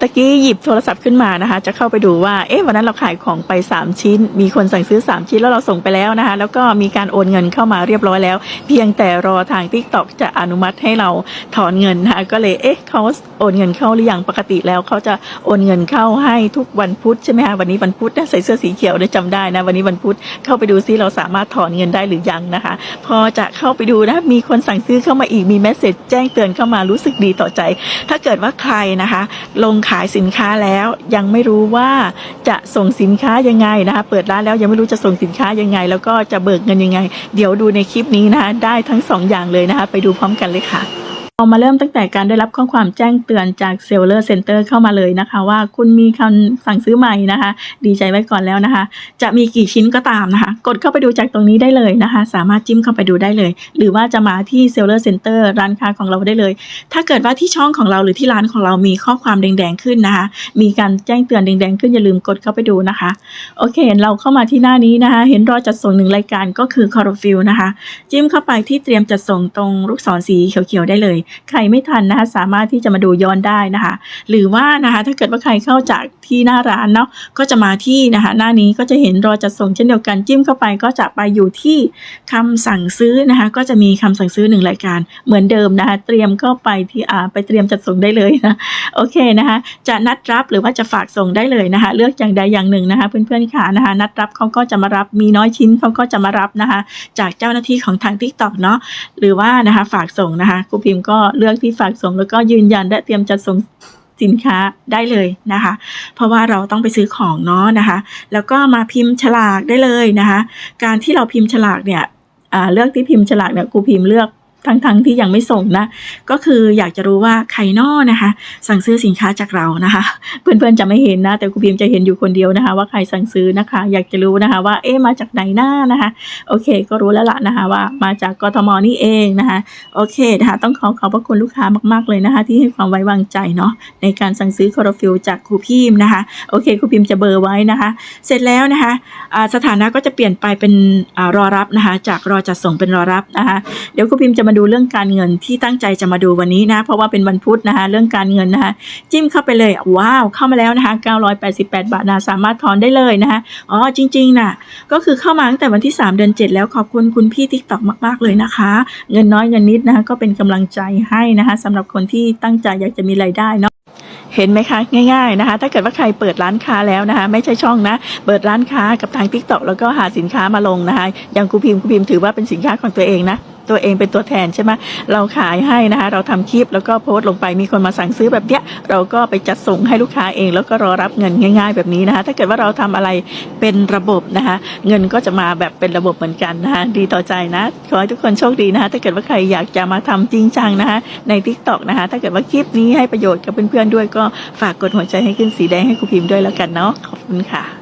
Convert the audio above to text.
ตะกี้หยิบโทรศัพท์ขึ้นมานะคะ จะเข้าไปดูว่า เอ๊ะวันนั้นเราขายของไป 3 ชิ้น มีคนสั่งซื้อ 3 ชิ้นแล้วเราส่งไปแล้วนะคะ แล้วก็มีการโอนเงินเข้ามาเรียบร้อยแล้ว เพียงแต่รอทาง t ิ k t o k จะอนุมัติให้เราถอนเงินนะคะก็เลยเอ๊ะเขาโอนเงินเข้าหรือยังปกติแล้วเขาจะโอนเงินเข้าให้ทุกวันพุธใช่ไหมคะวันนี้วันพุธนะใส่เสื้อสีเขียวได้จำได้นะวันนี้วันพุธเข้าไปดูซิเราสามารถถอนเงินได้หรือยังนะคะ พอจะเข้าไปดูนะมีคนสั่งซื้อเข้ามาอีกมีเมสเซจแจ้งเตือนเข้ามารู้สึกดีต่อใจ ถ้าเกิดว่าใครนะคะ ลงขายสินค้าแล้วยังไม่รู้ว่าจะส่งสินค้ายังไงนะคะเปิดร้านแล้วยังไม่รู้จะส่งสินค้ายังไง แล้วก็จะเบิกเงินยังไง เดี๋ยวดูในคลิปนี้นะคะได้ทั้งสองอย่างเลยนะคะไปดูพร้อมกันเลยค่ะ เรามาเริ่มตั้งแต่การได้รับข้อความแจ้งเตือนจากเซลเลอร์เซ็นเตอร์เข้ามาเลยนะคะ ว่าคุณมีคำสั่งซื้อใหม่นะคะ ดีใจไว้ก่อนแล้วนะคะ จะมีกี่ชิ้นก็ตามนะคะ กดเข้าไปดูจากตรงนี้ได้เลยนะคะ สามารถจิ้มเข้าไปดูได้เลย หรือว่าจะมาที่เซลเลอร์เซ็นเตอร์ร้านค้าของเราได้เลย ถ้าเกิดว่าที่ช่องของเราหรือที่ร้านของเรามีข้อความแดงๆขึ้นนะคะ มีการแจ้งเตือนแดงๆขึ้นอย่าลืมกดเข้าไปดูนะคะโอเค เราเข้ามาที่หน้านี้นะคะ เห็นรอจัดส่งหนึ่งรายการก็คือคอร์ฟิลนะคะ จิ้มเข้าไปที่เตรียมจัดส่งตรงลูกศรสีเขียวๆได้เลยใครไม่ทันนะคะสามารถที่จะมาดูย้อนได้นะคะ หรือว่านะคะถ้าเกิดว่าใครเข้าจาก ที่หน้าร้านเนาะก็จะมาที่นะคะหน้านี้ก็จะเห็นรอจัดส่งเช่นเดียวกันจิ้มเข้าไปก็จะไปอยู่ที่คำสั่งซื้อนะคะก็จะมีคำสั่งซื้อหนึ่งรายการเหมือนเดิมนะคะเตรียมเข้าไปที่อ่าไปเตรียมจัดส่งได้เลยนะโอเคนะคะจะนัดรับหรือว่าจะฝากส่งได้เลยนะคะเลือกอย่างใดอย่างหนึ่งนะคะเพื่อนๆค่ะนะคะนัดรับเขาก็จะมารับมีน้อยชิ้นเขาก็จะมารับนะคะจากเจ้าหน้าที่ของทาง t ิ k t o k เนาะหรือว่านะคะฝากส่งนะคะครูพิมพ์ก็เลือกที่ฝากส่งแล้วก็ยืนยันและเตรียมจัดส่งสินค้าได้เลยนะคะ เพราะว่าเราต้องไปซื้อของเนาะนะคะ แล้วก็มาพิมพ์ฉลากได้เลยนะคะ การที่เราพิมพ์ฉลากเนี่ยเลือกที่พิมพ์ฉลากเนี่ยครูพิมพ์เลือก ทั้งๆที่ยังไม่ส่งนะ ก็คืออยากจะรู้ว่าใครนอนะคะ สั่งซื้อสินค้าจากเรานะคะ เพื่อนๆจะไม่เห็นนะ แต่ครูพิมจะเห็นอยู่คนเดียวนะคะ ว่าใครสั่งซื้อนะคะ อยากจะรู้นะคะว่าเอ๊มาจากไหนหน้านะคะ โอเค ก็รู้แล้วล่ะนะคะ ว่ามาจากกทมนี่เองนะคะ โอเคนะคะ ต้องขอขอบพระคุณลูกค้ามากๆเลยนะคะ ที่ให้ความไว้วางใจเนาะในการสั่งซื้อคอร์ฟิลจากครูพิมนะคะ โอเคครูพิมจะเบอร์ไว้นะคะ เสร็จแล้วนะคะสถานะก็จะเปลี่ยนไปเป็นอรอรับนะคะ จากรอจัดส่งเป็นรอรับนะคะ เดี๋ยวครูพิมจะมาดูเรื่องการเงินที่ตั้งใจจะมาดูวันนี้นะ เพราะว่าเป็นวันพุธนะคะ เรื่องการเงินนะคะ จิ้มเข้าไปเลยว้าวเข้ามาแล้วนะคะ 988 บาทนะสามารถถอนได้เลยนะคะอ๋อจริงๆนะก็คือเข้ามาตั้งแต่วันที่ 3 เดือน 7 แล้วขอบคุณคุณพี่ทิกตอกมาก ๆ เลยนะคะ เงินน้อยเงินนิดนะคะก็เป็นกำลังใจให้นะคะสำหรับคนที่ตั้งใจอยากจะมีรายได้เนาะเห็นไหมคะง่ายๆนะคะ ถ้าเกิดว่าใครเปิดร้านค้าแล้วนะคะ ไม่ใช่ช่องนะ เปิดร้านค้ากับทาง t ิ k t o k แล้วก็หาสินค้ามาลงนะคะอย่างครูพิมพ์ครูพิมพ์ถือว่าเป็นสินค้าของตัวเองนะ ตัวเองเป็นตัวแทนใช่ไหมเราขายให้นะคะเราทำคลิปแล้วก็โพสต์ลงไปมีคนมาสั่งซื้อแบบเนี้ยเราก็ไปจัดส่งให้ลูกค้าเอง แล้วก็รอรับเงินง่าย ๆ แบบนี้นะคะถ้าเกิดว่าเราทำอะไรเป็นระบบนะคะเงินก็จะมาแบบเป็นระบบเหมือนกันนะคะดีต่อใจนะขอให้ทุกคนโชคดีนะคะถ้าเกิดว่าใครอยากจะมาทำจริงจังนะคะใน t ิ k t o k นะคะถ้าเกิดว่าคลิปนี้ให้ประโยชน์กับเพื่อนๆด้วยก็ฝากกดหัวใจให้ขึ้นสีแดงให้ครูพิมพ์ด้วยแล้วกันเนาะขอบคุณค่ะ